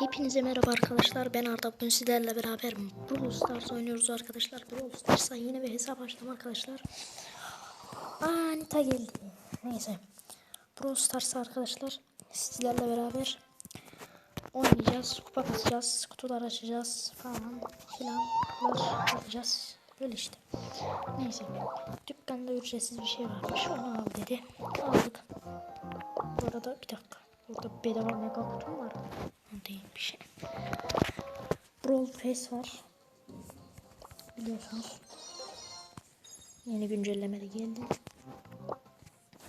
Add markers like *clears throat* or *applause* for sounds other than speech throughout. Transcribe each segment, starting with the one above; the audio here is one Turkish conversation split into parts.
Hepinize merhaba arkadaşlar. Ben Arda. Bugün sizlerle beraber Brawl Stars oynuyoruz arkadaşlar. Brawl Stars'a yeni bir hesap açtım arkadaşlar. Anita geldi. Neyse. Brawl Stars arkadaşlar. Sizlerle beraber oynayacağız. Kupa kasacağız. Kutular açacağız falan filanlar yapacağız. Böyle işte. Neyse. Dükkanda ücretsiz bir şey varmış. Onu al dedi. Aldık. Bu arada bir dakika. Burada bedava mega kutum var. O değil bir şey. Brawl Pass var. Biliyorsunuz. Yeni güncelleme de geldi.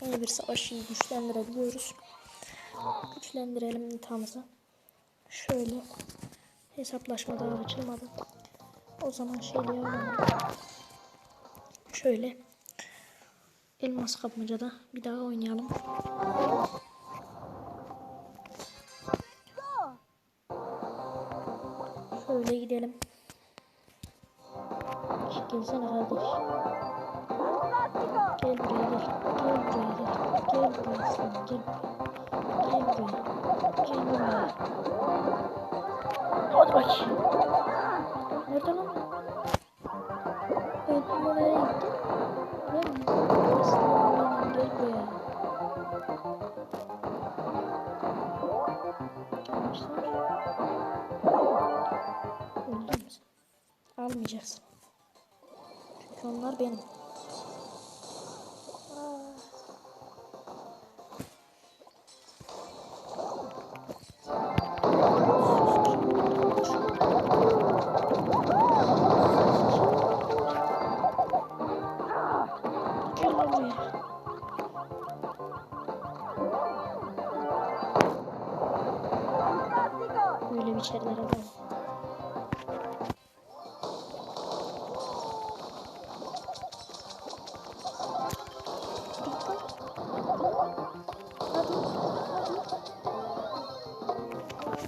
Yeni bir savaşı güçlendirebiliyoruz. Güçlendirelim nitamızı. Şöyle hesaplaşma daha açılmadı. O zaman şeyle oynayalım. Şöyle elmas kapmacada bir daha oynayalım. Gidelim. Gelsene kardeş. Gel buraya gel. Gel buraya gel. Gel buraya aslanım gel. Gel buraya. Gel buraya. Hadi bakayım. Nerede lan? Almayacaksın. Çünkü onlar benim.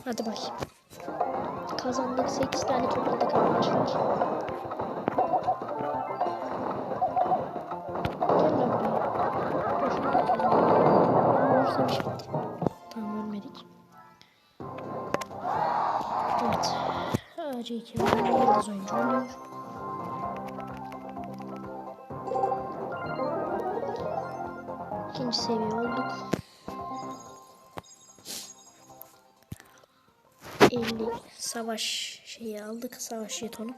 Hadi bakayım. Kazandık 8 tane topladık arkadaşlar. Tamam ölmedik. Evet. İki var. Yıldız oyuncu oluyor. İkinci seviye olduk. 50 savaş şeyi aldık. Savaş jetonu.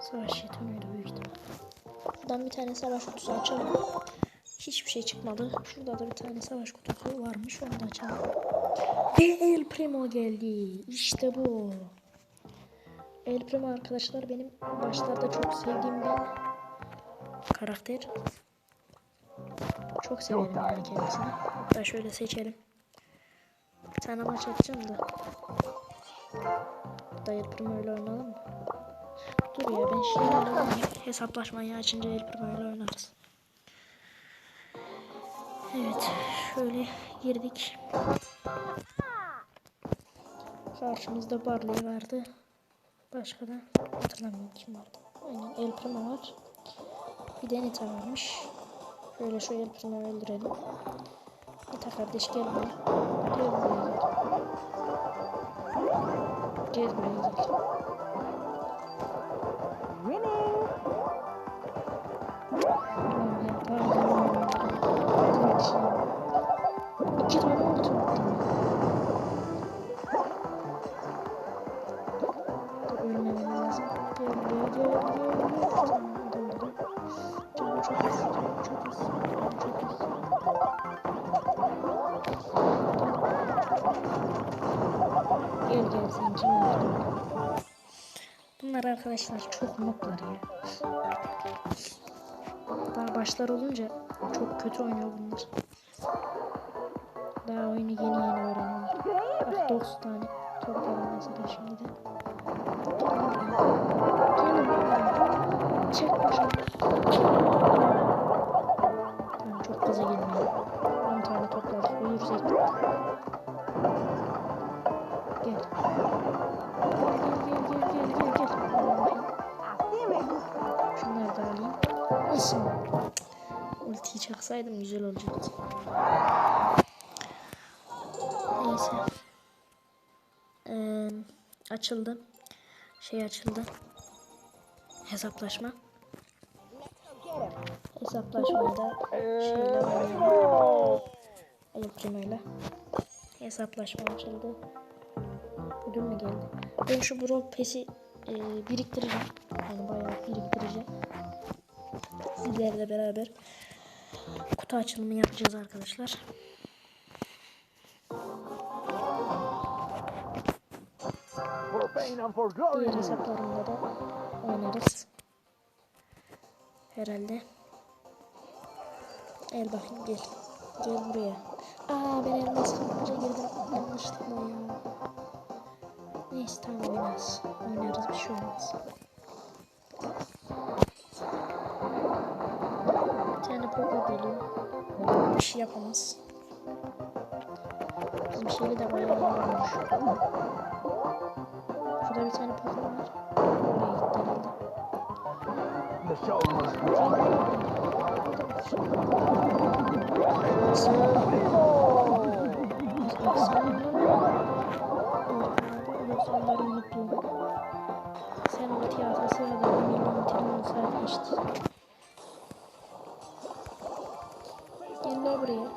Savaş jetonuydu büyük ihtimal. Buradan bir tane savaş kutusu açalım. Hiçbir şey çıkmadı. Şurada da bir tane savaş kutusu varmış. Onu da açalım. El Primo geldi. İşte bu. El Primo arkadaşlar benim başlarda çok sevdiğim bir karakter. Çok severim yani kendisini. Hatta şöyle seçelim. Bir tane maç atacağım da. Hatta El Primo ile oynayalım mı? Dur ya ben şey oynayalım. Hesaplaşmayı açınca El Primo ile oynarız. Evet. Şöyle girdik. Karşımızda Barley vardı. Başka da hatırlamıyorum kim vardı. Aynen El Primo var. Bir de Nita varmış. Şöyle şu Primo'yu öldürelim. Nita kardeş gel buraya. Gel buraya. Gel buraya arkadaşlar çok noklar ya. Daha başlar olunca çok kötü oynuyor bunlar. Daha oyunu yeni yeni öğreniyorlar. Bak 9 tane topladım mesela. Gelin buraya. Çek. Tamam çok gaza gelmiyor. 10 tane topladık. Uyursak. Gel. Gel çaksaydım güzel olacaktı. Neyse. Ee, açıldı. Şey açıldı. Hesaplaşma. Hesaplaşmada şeyle oynayalım. Ayıp Cemile. Hesaplaşma açıldı. Ödül mü geldi? Ben şu Brawl Pass'i e, biriktireceğim. Yani bayağı biriktireceğim. Sizlerle beraber kutu açılımı yapacağız arkadaşlar. Diğer hesaplarımda da oynarız. Herhalde. Gel bakayım gel. Gel buraya. Aa ben elmas kılıca girdim. Yanlışlıkla ya. Neyse tamam oynarız. Oynarız bir şey olmaz. Popo geliyor. Bir şey yapamaz. Bizim şeyi de bayağı varmış. Şurada bir tane popo var. Oraya gitti herhalde. Onları unuttum. Sen o tiyatrosu ya da bir milyon trilyon saat geçti. La buraya.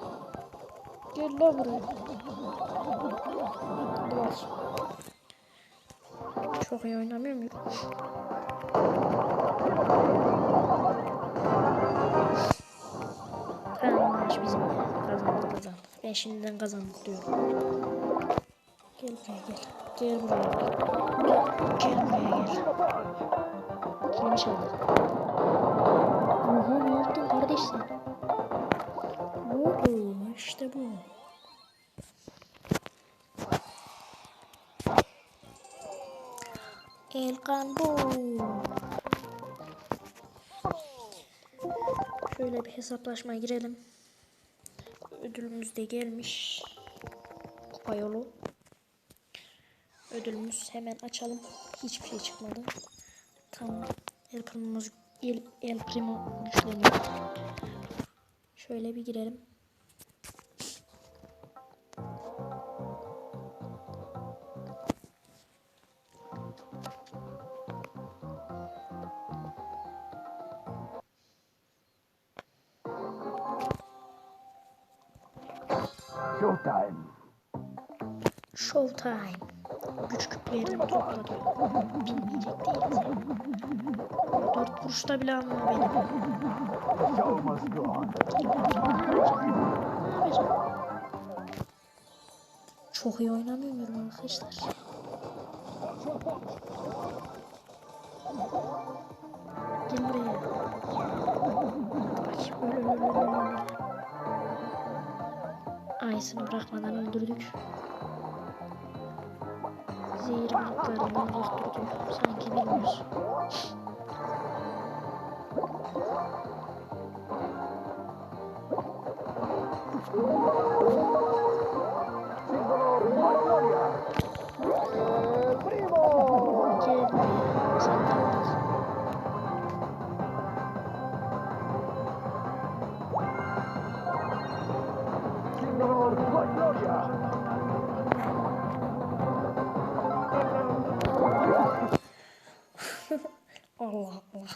Gel la buraya. Hadi bak. Çok iyi oynamıyor muyum? Tamam maç bizim kazandık kazandık. Ben şimdiden kazandık diyorum. Gel buraya gel. Gel buraya gel. Gel buraya gel. Kim çaldı? Oha ne yaptın kardeş Elkan bu. Şöyle bir hesaplaşmaya girelim. Ödülümüz de gelmiş. Kupa yolu. Ödülümüz hemen açalım. Hiçbir şey çıkmadı. Tamam. El Primo'muz El, El Primo güçleniyor. Şöyle bir girelim. Showtime. Showtime. Güç küplerini topladı. Bilmeyecek değiliz ya. Dört kuruşta bile almıyor beni. The show must go on. Çok iyi oynamıyorum arkadaşlar. Ayısını bırakmadan öldürdük. Zehir bulutlarından uzak durduk. Sanki bilmiyoruz. Signor *laughs* Allah Allah.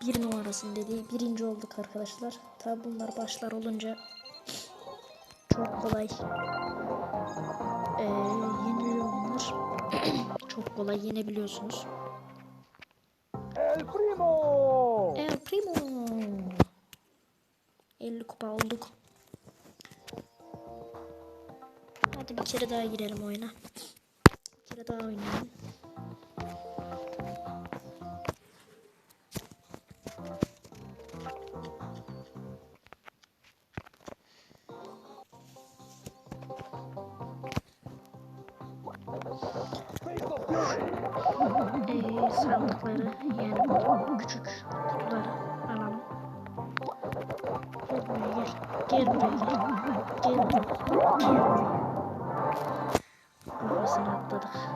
Bir numarasın dediği birinci olduk arkadaşlar. Tabi bunlar başlar olunca çok kolay ee, yeniliyor bunlar. *clears throat* çok kolay yenebiliyorsunuz. El primo. El Primo. 50 kupa olduk. Hadi bir kere daha girelim oyuna. Kere daha oynayalım. Ee, sandıkları yani küçük kutuları alalım. Gel buraya gel. Gel buraya gel. Gel buraya. Gel buraya. Atladık.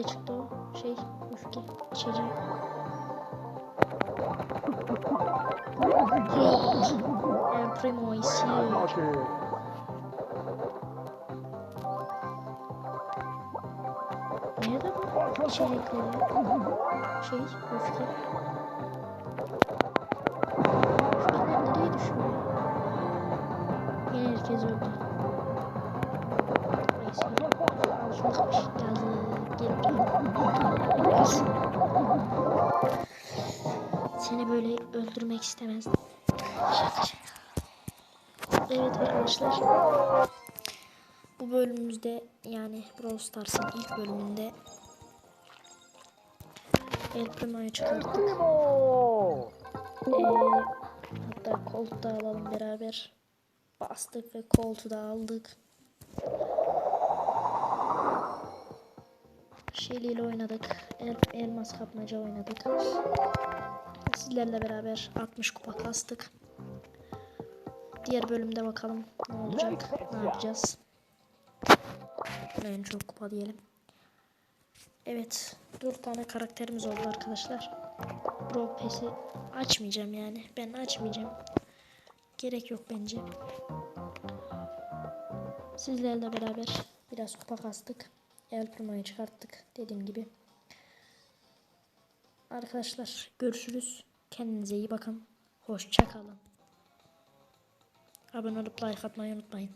Nerede çıktı o şey öfke içeceği? El Primo isi. Noche. Nerede bu içecekleri? Şey öfke. Öfkeler nereye düşüyor? Yine herkes öldü. Neyse. Alışmışmış. Seni böyle öldürmek istemezdim. Şaka şaka. Evet arkadaşlar. Bu bölümümüzde yani Brawl Stars'ın ilk bölümünde El Primo'yu çıkarttık. Ee, hatta Colt da alalım beraber. Bastık ve Colt'u da aldık. Shelly ile oynadık. El, elmas kapmaca oynadık. Sizlerle beraber 60 kupa kastık. Diğer bölümde bakalım ne olacak, ne yapacağız. En çok kupa diyelim. Evet, 4 tane karakterimiz oldu arkadaşlar. Brawl Pass'i açmayacağım yani. Ben açmayacağım. Gerek yok bence. Sizlerle beraber biraz kupa kastık. El Primo'yu çıkarttık dediğim gibi. Arkadaşlar görüşürüz. Kendinize iyi bakın. Hoşça kalın. Abone olup like atmayı unutmayın.